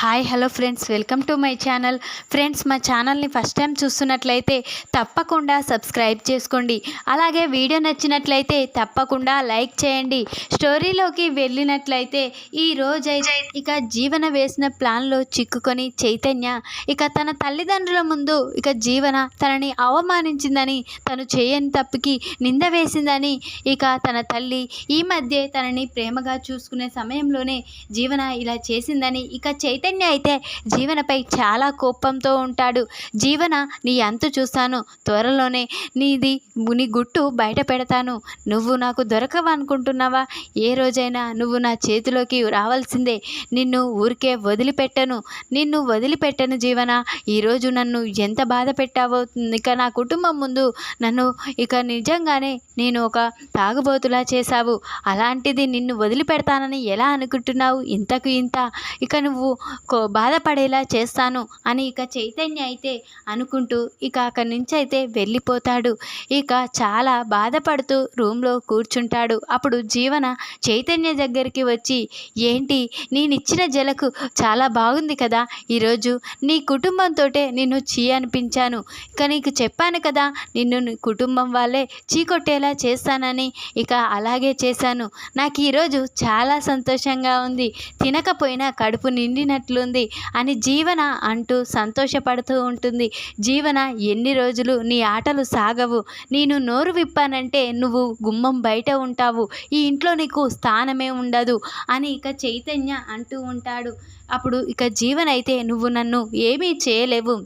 Hi hello friends. Welcome to my channel. Friends మా ఛానల్ని first time చూస్తున్నట్లయితే తప్పకుండా సబ్స్క్రైబ్ చేసుకోండి. అలాగే వీడియో నచ్చినట్లయితే తప్పకుండా లైక్ చేయండి. స్టోరీలోకి వెళ్ళినట్లయితే ఈ రోజైతే ఇక జీవన వేసిన ప్లాన్లో చిక్కుకొని చైతన్య ఇక తన తల్లిదండ్రుల ముందు ఇక జీవన తనని అవమానించిందని తను చేయని తప్పుకి నింద వేసిందని ఇక తన తల్లి ఈ మధ్య తనని ప్రేమగా చూసుకునే సమయంలోనే జీవన ఇలా చేసిందని ఇక చైతన్య అయితే జీవనపై చాలా కోపంతో ఉంటాడు. జీవన నీ అంతు చూస్తాను త్వరలోనే నీది నీ గుట్టు బయట పెడతాను. నువ్వు నాకు దొరకవనుకుంటున్నావా ఏ రోజైనా నువ్వు నా చేతిలోకి రావాల్సిందే. నిన్ను ఊరికే వదిలిపెట్టను. నిన్ను వదిలిపెట్టను జీవన. ఈరోజు నన్ను ఎంత బాధ పెట్టావో ఇక నా కుటుంబం ముందు నన్ను ఇక నిజంగానే నేను ఒక తాగుబోతులా చేశావు. అలాంటిది నిన్ను వదిలిపెడతానని ఎలా అనుకుంటున్నావు? ఇంతకు ఇంత. ఇక నువ్వు కో బాధపడేలా చేస్తాను అని ఇక చైతన్య అయితే అనుకుంటూ ఇక అక్కడి నుంచి అయితే వెళ్ళిపోతాడు. ఇక చాలా బాధపడుతూ రూమ్లో కూర్చుంటాడు. అప్పుడు జీవన చైతన్య దగ్గరికి వచ్చి ఏంటి? నేను ఇచ్చిన జలకు చాలా బాగుంది కదా. ఈరోజు నీ కుటుంబంతోటే నిన్ను చీ అనిపించాను. ఇక నీకు చెప్పాను కదా నిన్ను నీ కుటుంబం వాళ్ళే చీకొట్టేలా చేస్తానని ఇక అలాగే చేశాను. నాకు ఈరోజు చాలా సంతోషంగా ఉంది. తినకపోయినా కడుపు నిండినట్లుంది అని జీవన అంటూ సంతోషపడుతూ ఉంటుంది. జీవన ఎన్ని రోజులు నీ ఆటలు సాగవు. నేను నోరు విప్పానంటే నువ్వు గుమ్మం బయట ఉంటావు. ఈ ఇంట్లో నీకు స్థానమే ఉండదు అని ఇక చైతన్య అంటూ ఉంటాడు. అప్పుడు ఇక జీవనైతే నువ్వు నన్ను ఏమీ చేయలేవు.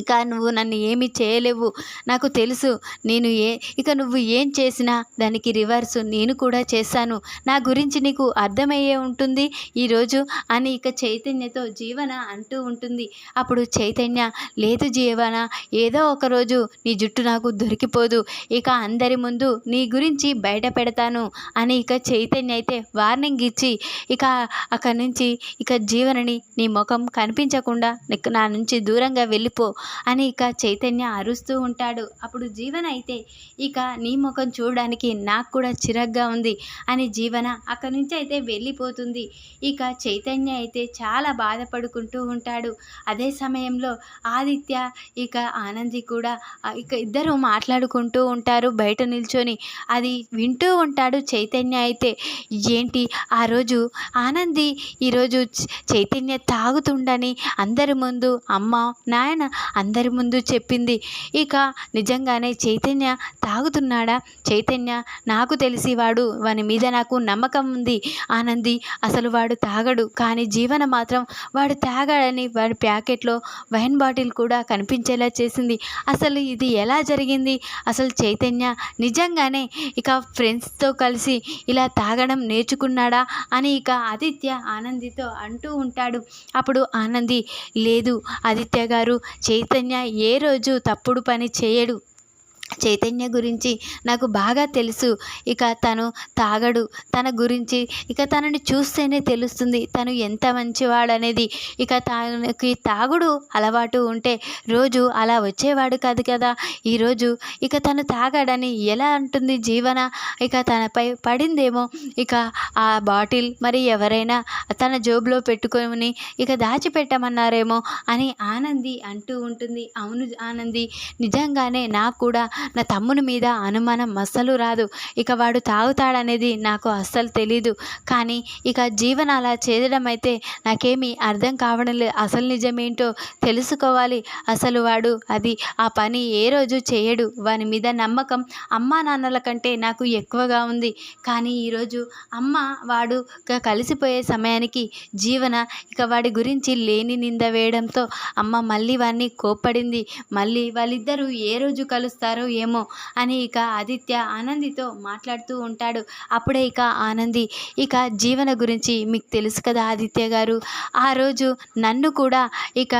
ఇక నువ్వు నన్ను ఏమీ చేయలేవు. నాకు తెలుసు నేను ఏ ఇక నువ్వు ఏం చేసినా దానికి రివర్స్ నేను కూడా చేశాను నా గురించి నీకు అర్థమయ్యే ఉంటుంది. ఈరోజు అని ఇక చైతన్యతో జీవన అంటూ ఉంటుంది. అప్పుడు చైతన్య లేదు జీవన ఏదో ఒక రోజు నీ జుట్టు నాకు దొరికిపోదు. ఇక అందరి ముందు నీ గురించి బయట పెడతాను అని ఇక చైతన్య అయితే వార్నింగ్ ఇచ్చి ఇక అక్కడి నుంచి ఇక జీవనని నీ ముఖం కనిపించకుండా నా నుంచి దూరంగా వెళ్ళిపో. అని ఇక చైతన్య అరుస్తూ ఉంటాడు. అప్పుడు జీవన అయితే ఇక నీ ముఖం చూడడానికి నాకు కూడా చిరగ్గా ఉంది అని జీవన అక్కడి నుంచి అయితే వెళ్ళిపోతుంది. ఇక చైతన్య అయితే చాలా బాధపడుకుంటూ ఉంటాడు. అదే సమయంలో ఆదిత్య ఇక ఆనంది కూడా ఇక ఇద్దరు మాట్లాడుకుంటూ ఉంటారు బయట నిల్చొని. అది వింటూ ఉంటాడు చైతన్య అయితే. ఏంటి? ఆ రోజు ఆనంది ఈరోజు చైతన్య తాగుతుండని అందరి ముందు అమ్మ నాయన అందరి ముందు చెప్పింది. ఇక నిజంగానే చైతన్య తాగుతున్నాడా? చైతన్య నాకు తెలిసి వాడు వాని మీద నాకు నమ్మకం ఉంది. ఆనంది అసలు వాడు తాగడు కానీ జీవన మాత్రం వాడు తాగాడని వాడి ప్యాకెట్లో వైన్ బాటిల్ కూడా కనిపించేలా చేసింది. అసలు ఇది ఎలా జరిగింది? అసలు చైతన్య నిజంగానే ఇక ఫ్రెండ్స్తో కలిసి ఇలా తాగడం నేర్చుకున్నాడా? అని ఇక ఆదిత్య ఆనందితో అంటూ ఉంటాడు. అప్పుడు ఆనంది లేదు ఆదిత్య గారు చైతన్య ఏ రోజు తప్పుడు పని చేయడు. చైతన్య గురించి నాకు బాగా తెలుసు. ఇక తను తాగడు. తన గురించి ఇక తనని చూస్తేనే తెలుస్తుంది తను ఎంత మంచివాడనేది. ఇక తనకి తాగుడు అలవాటు ఉంటే రోజు అలా వచ్చేవాడు కాదు కదా. ఈరోజు ఇక తను తాగాడని ఎలా అంటుంది జీవన? ఇక తనపై పడిందేమో. ఇక ఆ బాటిల్ మరి ఎవరైనా తన జోబులో పెట్టుకొని ఇక దాచిపెట్టమన్నారేమో అని ఆనంది అంటూ ఉంటుంది. అవును ఆనంది నిజంగానే నాకు కూడా నా తమ్ముని మీద అనుమానం అస్సలు రాదు. ఇక వాడు తాగుతాడనేది నాకు అస్సలు తెలీదు. కానీ ఇక జీవన అలా చేయడం అయితే నాకేమీ అర్థం కావడం లేదు. అసలు నిజమేంటో తెలుసుకోవాలి. అసలు వాడు అది ఆ పని ఏ రోజు చేయడు. వాని మీద నమ్మకం అమ్మా నాన్నల కంటే నాకు ఎక్కువగా ఉంది. కానీ ఈరోజు అమ్మ వాడు కలిసిపోయే సమయానికి జీవన ఇక వాడి గురించి లేని నింద వేయడంతో అమ్మ మళ్ళీ వాడిని కోప్పడింది. మళ్ళీ వాళ్ళిద్దరూ ఏ రోజు కలుస్తారో ఏమో అని ఇక ఆదిత్య ఆనందితో మాట్లాడుతూ ఉంటాడు. అప్పుడే ఇక ఆనంది ఇక జీవన గురించి మీకు తెలుసు కదా ఆదిత్య గారు. ఆ రోజు నన్ను కూడా ఇక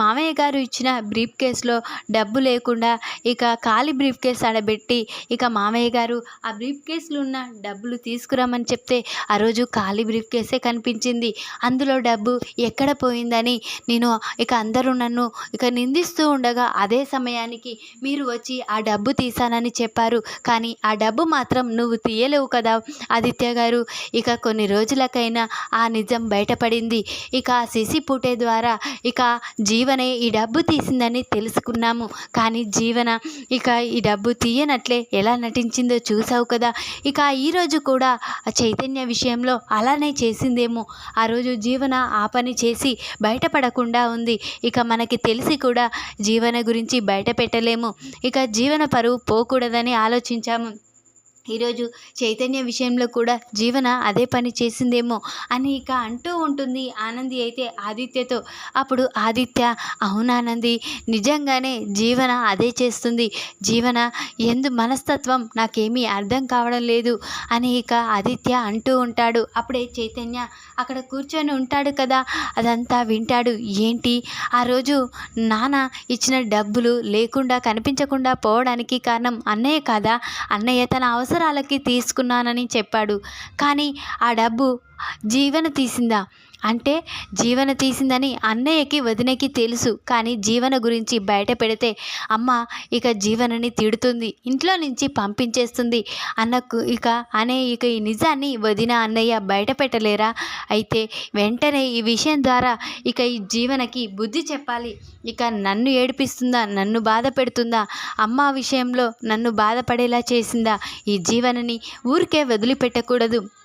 మామయ్య గారు ఇచ్చిన బ్రీఫ్ కేసులో డబ్బు లేకుండా ఇక ఖాళీ బ్రీఫ్ కేసు ఆడబెట్టి ఇక మామయ్య గారు ఆ బ్రీఫ్ కేసులో ఉన్న డబ్బులు తీసుకురామని చెప్తే ఆ రోజు ఖాళీ బ్రీఫ్ కేసే కనిపించింది. అందులో డబ్బు ఎక్కడ పోయిందని నేను ఇక అందరూ నన్ను ఇక నిందిస్తూ ఉండగా అదే సమయానికి మీరు వచ్చి ఆ డబ్బు తీశానని చెప్పారు. కానీ ఆ డబ్బు మాత్రం నువ్వు తీయలేవు కదా ఆదిత్య గారు. ఇక కొన్ని రోజులకైనా ఆ నిజం బయటపడింది. ఇక ఆ సిసి పుటే ద్వారా ఇక జీవనే ఈ డబ్బు తీసిందని తెలుసుకున్నాము. కానీ జీవన ఇక ఈ డబ్బు తీయనట్లే ఎలా నటించిందో చూసావు కదా. ఇక ఈరోజు కూడా చైతన్య విషయంలో అలానే చేసిందేమో. ఆ రోజు జీవన ఆ పని చేసి బయటపడకుండా ఉంది. ఇక మనకి తెలిసి కూడా జీవన గురించి బయట పెట్టలేము. ఇక జీవన పరువు పోకూడదని ఆలోచించాము. ఈరోజు చైతన్య విషయంలో కూడా జీవన అదే పని చేసిందేమో అని ఇక అంటూ ఉంటుంది ఆనంది అయితే ఆదిత్యతో. అప్పుడు ఆదిత్య అవునానంది నిజంగానే జీవన అదే చేస్తుంది. జీవన ఎందు మనస్తత్వం నాకేమీ అర్థం కావడం లేదు అని ఇక ఆదిత్య అంటూ ఉంటాడు. అప్పుడే చైతన్య అక్కడ కూర్చొని ఉంటాడు కదా అదంతా వింటాడు. ఏంటి? ఆ రోజు నాన్న ఇచ్చిన డబ్బులు లేకుండా కనిపించకుండా పోవడానికి కారణం అన్నయ్య కాదా? అన్నయ్య తన అవసరం అవసరాలకి తీసుకున్నానని చెప్పాడు. కానీ ఆ డబ్బు జీవన తీసిందా? అంటే జీవన తీసిందని అన్నయ్యకి వదినకి తెలుసు. కానీ జీవన గురించి బయట పెడితే అమ్మ ఇక జీవనని తిడుతుంది. ఇంట్లో నుంచి పంపించేస్తుంది. అన్నకు ఇక అనే ఇక ఈ నిజాన్ని వదిన అన్నయ్య బయట పెట్టలేరా? అయితే వెంటనే ఈ విషయం ద్వారా ఇక ఈ జీవనకి బుద్ధి చెప్పాలి. ఇక నన్ను ఏడిపిస్తుందా? నన్ను బాధ పెడుతుందా? అమ్మ విషయంలో నన్ను బాధపడేలా చేసిందా? ఈ జీవనని ఊరికే వదిలిపెట్టకూడదు.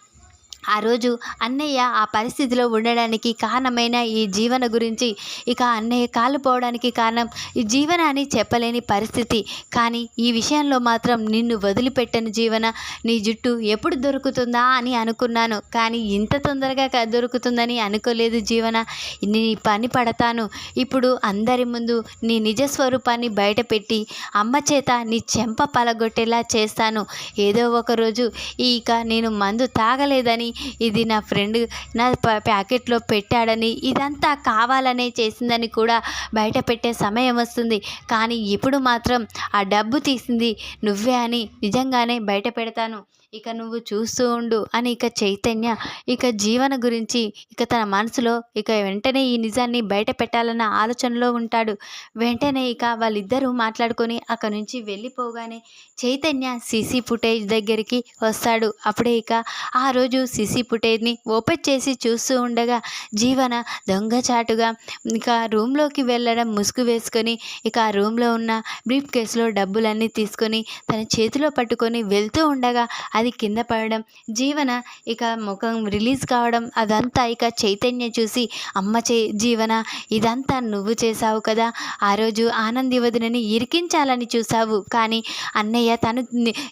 ఆ రోజు అన్నయ్య ఆ పరిస్థితిలో ఉండడానికి కారణమైన ఈ జీవన గురించి ఇక అన్నయ్య కాలుపోవడానికి కారణం ఈ జీవన అని చెప్పలేని పరిస్థితి. కానీ ఈ విషయంలో మాత్రం నిన్ను వదిలిపెట్టను జీవన నీ జుట్టు ఎప్పుడు దొరుకుతుందా అని అనుకున్నాను. కానీ ఇంత తొందరగా దొరుకుతుందని అనుకోలేదు జీవన. నీ పని పడతాను. ఇప్పుడు అందరి ముందు నీ నిజ స్వరూపాన్ని బయటపెట్టి అమ్మ చేత నీ చెంప పలగొట్టేలా చేస్తాను. ఏదో ఒక రోజు ఇక నేను మందు తాగలేదని ఇది నా ఫ్రెండ్ నా ప- ప్యాకెట్లో పెట్టాడని ఇదంతా కావాలనే చేసిందని కూడా బయట పెట్టే సమయం వస్తుంది. కానీ ఇప్పుడు మాత్రం ఆ డబ్బు తీసింది నువ్వే అని నిజంగానే బయట పెడతాను. ఇక నువ్వు చూస్తూ ఉండు అని ఇక చైతన్య ఇక జీవన గురించి ఇక తన మనసులో ఇక వెంటనే ఈ నిజాన్ని బయట పెట్టాలన్న ఆలోచనలో ఉంటాడు. వెంటనే ఇక వాళ్ళిద్దరూ మాట్లాడుకొని అక్కడి నుంచి వెళ్ళిపోగానే చైతన్య సీసీ ఫుటేజ్ దగ్గరికి వస్తాడు. అప్పుడే ఇక ఆ రోజు సీసీ ఫుటేజ్ని ఓపెన్ చేసి చూస్తూ ఉండగా జీవన దొంగచాటుగా ఇక రూమ్లోకి వెళ్ళడం ముసుగు వేసుకొని ఇక ఆ రూమ్లో ఉన్న బ్రీఫ్ కేసులో డబ్బులన్నీ తీసుకొని తన చేతిలో పట్టుకొని వెళ్తూ ఉండగా అది కింద పడడం జీవన ఇక ముఖం రిలీజ్ కావడం అదంతా ఇక చైతన్య చూసి అమ్మ చే జీవన ఇదంతా నువ్వు చేసావు కదా ఆ రోజు ఆనంది వదినని ఇరికించాలని చూసావు కానీ అన్నయ్య తను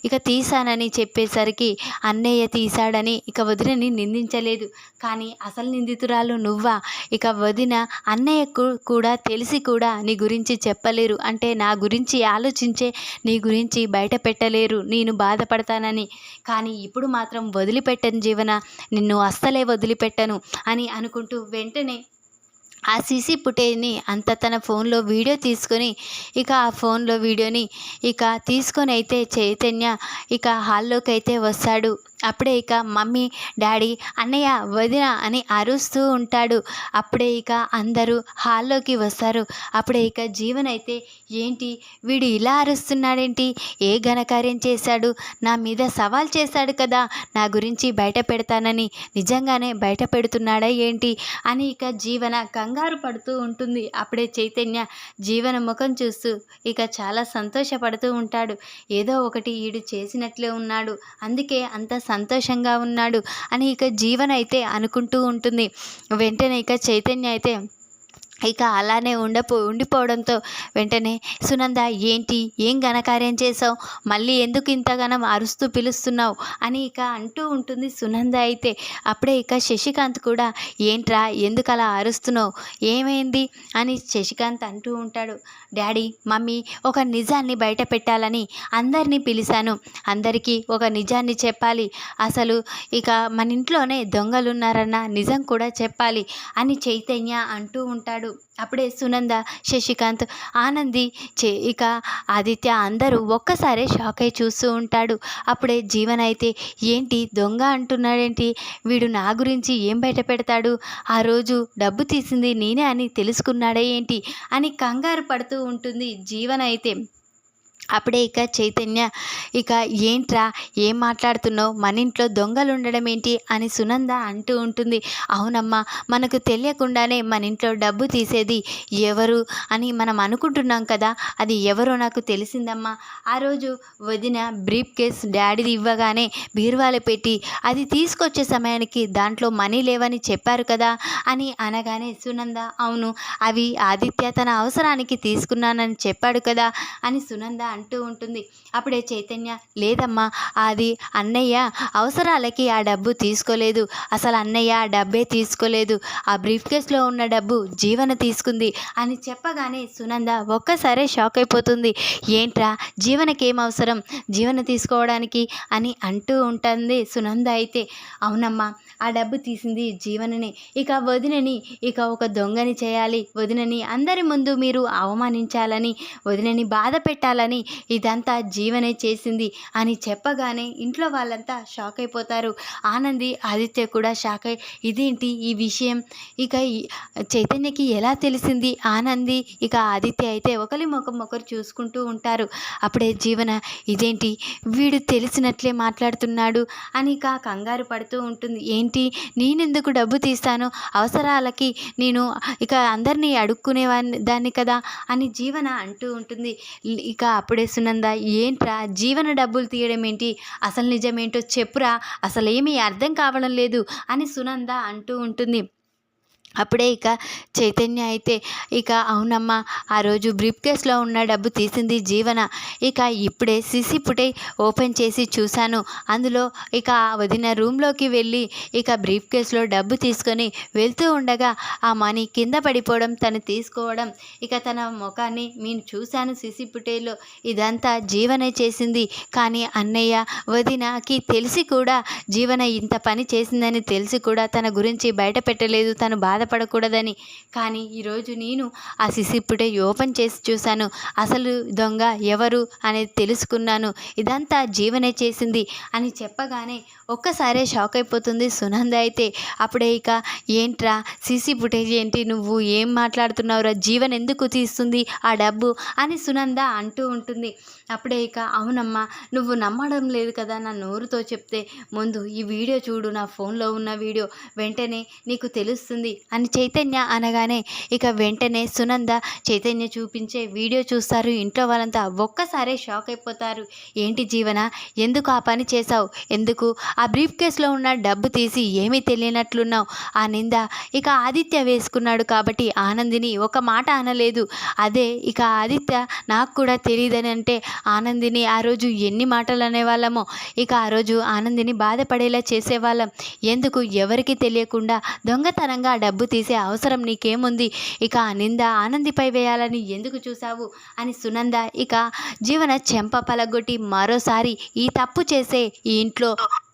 ఇక తీశానని చెప్పేసరికి అన్నయ్య తీశాడని ఇక వదినని నిందించలేదు. కానీ అసలు నిందితురాలు నువ్వా? ఇక వదిన అన్నయ్యకు కూడా తెలిసి కూడా నీ గురించి చెప్పలేరు. అంటే నా గురించి ఆలోచించే నీ గురించి బయట పెట్టలేరు. నేను బాధపడతానని కానీ ఇప్పుడు మాత్రం వదిలిపెట్టను జీవన నిన్ను అస్సలే వదిలిపెట్టను అని అనుకుంటూ వెంటనే ఆ సీసీ ఫుటేజ్ని అంత తన ఫోన్లో వీడియో తీసుకొని ఇక ఆ ఫోన్లో వీడియోని ఇక తీసుకొని అయితే చైతన్య ఇక హాల్లోకి అయితే వస్తాడు. అప్పుడే ఇక మమ్మీ డాడీ అన్నయ్య వదిన అని అరుస్తూ ఉంటాడు. అప్పుడే ఇక అందరూ హాల్లోకి వస్తారు. అప్పుడే ఇక జీవన్ అయితే ఏంటి? వీడు ఇలా అరుస్తున్నాడేంటి? ఏ ఘనకార్యం చేశాడు? నా మీద సవాల్ చేశాడు కదా! నా గురించి బయట పెడతానని నిజంగానే బయట పెడుతున్నాడా ఏంటి? అని ఇక జీవన కంగారు పడుతూ ఉంటుంది. అప్పుడే చైతన్య జీవన ముఖం చూస్తూ ఇక చాలా సంతోషపడుతూ ఉంటాడు. ఏదో ఒకటి వీడు చేసినట్లే ఉన్నాడు. అందుకే అంత సంతోషంగా ఉన్నాడు అని ఇక జీవన్ అయితే అనుకుంటూ ఉంటుంది. వెంటనే ఇక చైతన్య అయితే ఇక అలానే ఉండపో ఉండిపోవడంతో వెంటనే సునంద ఏంటి? ఏం ఘనకార్యం చేసావు మళ్ళీ ఎందుకు ఇంతగానం అరుస్తూ పిలుస్తున్నావు? అని ఇక అంటూ ఉంటుంది సునంద అయితే. అప్పుడే ఇక శశికాంత్ కూడా ఏంట్రా? ఎందుకు అలా అరుస్తున్నావు? ఏమైంది? అని శశికాంత్ అంటూ ఉంటాడు. డాడీ మమ్మీ ఒక నిజాన్ని బయట పెట్టాలని అందరినీ పిలిచాను అందరికీ ఒక నిజాన్ని చెప్పాలి. అసలు ఇక మన ఇంట్లోనే దొంగలున్నారన్న నిజం కూడా చెప్పాలి అని చైతన్య అంటూ ఉంటాడు. అప్పుడే సునంద శశికాంత్ ఆనంది చే ఇక ఆదిత్య అందరూ ఒక్కసారే షాక్ అయి చూస్తూ ఉంటాడు. అప్పుడే జీవన్ అయితే ఏంటి దొంగ అంటున్నాడేంటి? వీడు నా గురించి ఏం బయట పెడతాడు? ఆ రోజు డబ్బు తీసింది నేనే అని తెలుసుకున్నాడే ఏంటి? అని కంగారు పడుతూ ఉంటుంది జీవన్ అయితే. అప్పుడే ఇక చైతన్య ఇక ఏంట్రా? ఏం మాట్లాడుతున్నావు? మన ఇంట్లో దొంగలు ఉండడం ఏంటి? అని సునంద అంటూ ఉంటుంది. అవునమ్మా మనకు తెలియకుండానే మన ఇంట్లో డబ్బు తీసేది ఎవరు? అని మనం అనుకుంటున్నాం కదా అది ఎవరో నాకు తెలిసిందమ్మా. ఆ రోజు వదిన బ్రీఫ్ కేస్ డాడీది ఇవ్వగానే బీర్వాలు పెట్టి అది తీసుకొచ్చే సమయానికి దాంట్లో మనీ లేవని చెప్పారు కదా? అని అనగానే సునంద అవును అవి ఆదిత్య తన అవసరానికి తీసుకున్నానని చెప్పాడు కదా? అని సునంద అంటూ ఉంటుంది. అప్పుడే చైతన్య లేదమ్మా అది అన్నయ్య అవసరాలకి ఆ డబ్బు తీసుకోలేదు. అసలు అన్నయ్య ఆ డబ్బే తీసుకోలేదు. ఆ బ్రీఫ్ కేస్లో ఉన్న డబ్బు జీవన తీసుకుంది అని చెప్పగానే సునంద ఒక్కసారే షాక్ అయిపోతుంది. ఏంట్రా జీవనకి ఏం అవసరం? జీవన తీసుకోవడానికి? అని అంటూ ఉంటుంది సునంద అయితే. అవునమ్మా ఆ డబ్బు తీసింది జీవననే. ఇక వదినని ఇక ఒక దొంగని చేయాలి. వదినని అందరి ముందు మీరు అవమానించాలని వదినని బాధ పెట్టాలని ఇదంతా జీవనే చేసింది అని చెప్పగానే ఇంట్లో వాళ్ళంతా షాక్ అయిపోతారు. ఆనంది ఆదిత్య కూడా షాక్ అయి ఇదేంటి ఈ విషయం? ఇక చైతన్యకి ఎలా తెలిసింది? ఆనంది ఇక ఆదిత్య అయితే ఒకరి ముఖం ఒకరు చూసుకుంటూ ఉంటారు. అప్పుడే జీవన ఇదేంటి? వీడు తెలిసినట్లే మాట్లాడుతున్నాడు అని ఇక కంగారు పడుతూ ఉంటుంది. ఏంటి? నేనెందుకు డబ్బు తీస్తాను? అవసరాలకి నేను ఇక అందరినీ అడుక్కునేవాన్ని దాన్ని కదా? అని జీవన అంటూ ఉంటుంది. ఇక అప్పుడే సునంద ఏంట్రా? జీవన డబ్బులు తీయడం ఏంటి? అసలు నిజమేంటో చెప్పురా? అసలు ఏమీ అర్థం కావడం లేదు అని సునంద అంటూ ఉంటుంది. అప్పుడే ఇక చైతన్య అయితే ఇక అవునమ్మా ఆ రోజు బ్రీఫ్ కేస్లో ఉన్న డబ్బు తీసింది జీవన. ఇక ఇప్పుడే సిసి పుటే ఓపెన్ చేసి చూశాను. అందులో ఇక ఆ వదిన రూమ్లోకి వెళ్ళి ఇక బ్రీఫ్ కేస్లో డబ్బు తీసుకొని వెళ్తూ ఉండగా ఆ మనీ కింద పడిపోవడం తను తీసుకోవడం ఇక తన ముఖాన్ని నేను చూశాను సిసి పుటేలో ఇదంతా జీవనే చేసింది. కానీ అన్నయ్య వదినకి తెలిసి కూడా జీవన ఇంత పని చేసిందని తెలిసి కూడా తన గురించి బయట పెట్టలేదు. తను బాధపడకూడదని. కానీ ఈరోజు నేను ఆ సిసిప్పుడే ఓపెన్ చేసి చూశాను. అసలు దొంగ ఎవరు అనేది తెలుసుకున్నాను. ఇదంతా జీవనే చేసింది అని చెప్పగానే ఒక్కసారే షాక్ అయిపోతుంది సునంద అయితే. అప్పుడే ఇక ఏంట్రా? సీసీ ఫుటేజ్ ఏంటి? నువ్వు ఏం మాట్లాడుతున్నావురా? జీవన్ ఎందుకు తీస్తుంది ఆ డబ్బు? అని సునంద అంటూ ఉంటుంది. అప్పుడే ఇక అవునమ్మా నువ్వు నమ్మడం లేదు కదా నా నోరుతో చెప్తే. ముందు ఈ వీడియో చూడు నా ఫోన్లో ఉన్న వీడియో. వెంటనే నీకు తెలుస్తుంది. అని చైతన్య అనగానే ఇక వెంటనే సునంద చైతన్య చూపించే వీడియో చూస్తారు. ఇంట్లో వాళ్ళంతా ఒక్కసారే షాక్ అయిపోతారు. ఏంటి జీవన ఎందుకు ఆ పని చేశావు? ఎందుకు? ఆ బ్రీఫ్ కేసులో ఉన్న డబ్బు తీసి ఏమీ తెలియనట్లున్నావు? ఆ నింద ఇక ఆదిత్య వేసుకున్నాడు కాబట్టి ఆనందిని ఒక మాట అనలేదు. అదే ఇక ఆదిత్య నాకు కూడా తెలియదని అంటే ఆనందిని ఆ రోజు ఎన్ని మాటలు అనేవాళ్ళమో. ఇక ఆ రోజు ఆనందిని బాధపడేలా చేసేవాళ్ళం. ఎందుకు? ఎవరికి తెలియకుండా దొంగతనంగా డబ్బు డబ్బు తీసే అవసరం నీకేముంది? ఇక ఆ నింద ఆనందిపై వేయాలని ఎందుకు చూసావు అని సునంద ఇక జీవన చెంప పలగొట్టి మరోసారి ఈ తప్పు చేసే ఈ ఇంట్లో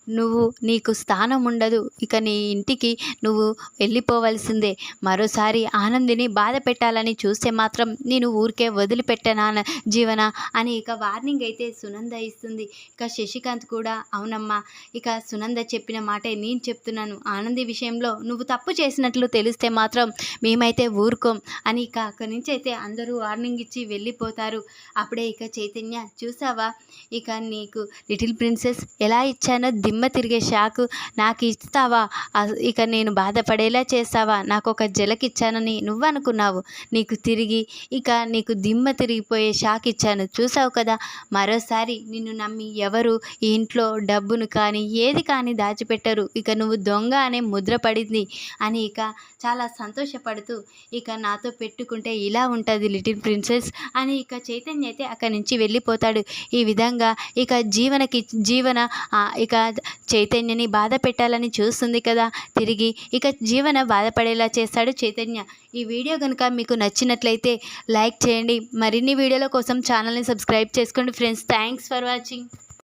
నువ్వు నీకు స్థానం ఉండదు. ఇక నీ ఇంటికి నువ్వు వెళ్ళిపోవలసిందే. మరోసారి ఆనందిని బాధ పెట్టాలని చూస్తే మాత్రం నేను ఊరికే వదిలిపెట్టనా జీవన అని ఇక వార్నింగ్ అయితే సునంద ఇస్తుంది. ఇక శశికాంత్ కూడా అవునమ్మా ఇక సునంద చెప్పిన మాటే నేను చెప్తున్నాను. ఆనంది విషయంలో నువ్వు తప్పు చేసినట్లు తెలిస్తే మాత్రం మేమైతే ఊరుకోం అని ఇక అక్కడి నుంచి అయితే అందరూ వార్నింగ్ ఇచ్చి వెళ్ళిపోతారు. అప్పుడే ఇక చైతన్య చూసావా? ఇక నీకు లిటిల్ ప్రిన్సెస్ ఎలా ఇచ్చానో దిమ్మ తిరిగే షాకు నాకు ఇస్తావా? ఇక నేను బాధపడేలా చేస్తావా? నాకు ఒక జలకిచ్చానని నువ్వు అనుకున్నావు నీకు తిరిగి ఇక నీకు దిమ్మ తిరిగిపోయే షాక్ ఇచ్చాను చూసావు కదా? మరోసారి నిన్ను నమ్మి ఎవరు ఈ ఇంట్లో డబ్బును కానీ ఏది కానీ దాచిపెట్టరు. ఇక నువ్వు దొంగ అనే ముద్ర పడింది అని ఇక చాలా సంతోషపడుతూ ఇక నాతో పెట్టుకుంటే ఇలా ఉంటుంది లిటిల్ ప్రిన్సెస్ అని ఇక చైతన్య అయితే అక్కడి నుంచి వెళ్ళిపోతాడు. ఈ విధంగా ఇక జీవనకి జీవన ఇక చైతన్యని బాధ పెట్టాలని చూస్తుంది కదా. తిరిగి ఇక జీవన బాధపడేలా చేస్తాడు చైతన్య. ఈ వీడియో కనుక మీకు నచ్చినట్లయితే లైక్ చేయండి. మరిన్ని వీడియోల కోసం ఛానల్ని సబ్స్క్రైబ్ చేసుకోండి ఫ్రెండ్స్. Thanks for watching.